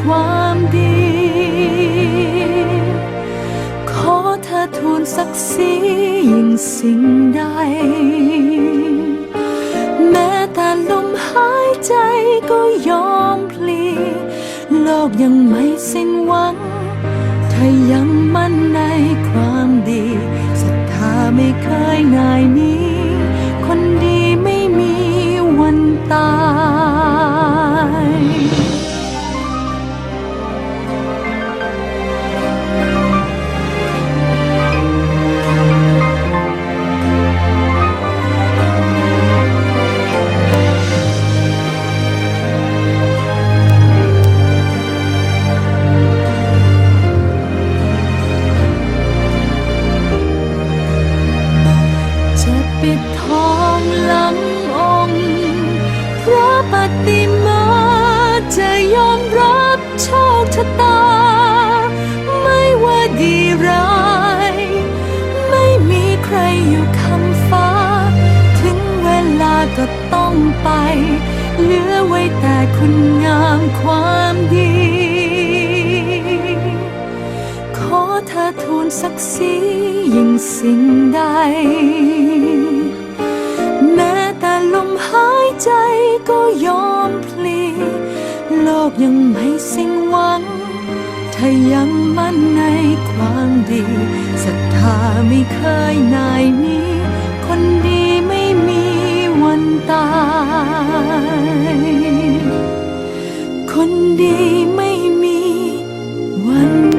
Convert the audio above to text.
ความดี ขอเธอทูลศักดิ์ศรียิ่งสิ่งใด แม้แต่ลมหายใจก็ยอมพลี โลกยังไม่สิ้นหวังถ้ายังมั่นในความดีศรัทธาไม่เคยนายนี้ ชะตา ไม่ว่าดีร้าย ไม่มีใครอยู่คำฟ้า ถึงเวลาก็ต้องไป เหลือไว้แต่คุณงามความดี ขอเธอทูลศักดิ์ศรียิ่งสิ่งใด แม้แต่ลมหายใจก็ยอมพลี โลกยังไม่ ยังมั่นในความดีศรัทธาไม่เคยนายนี้ คนดีไม่มีวันตาย คนดีไม่มีวัน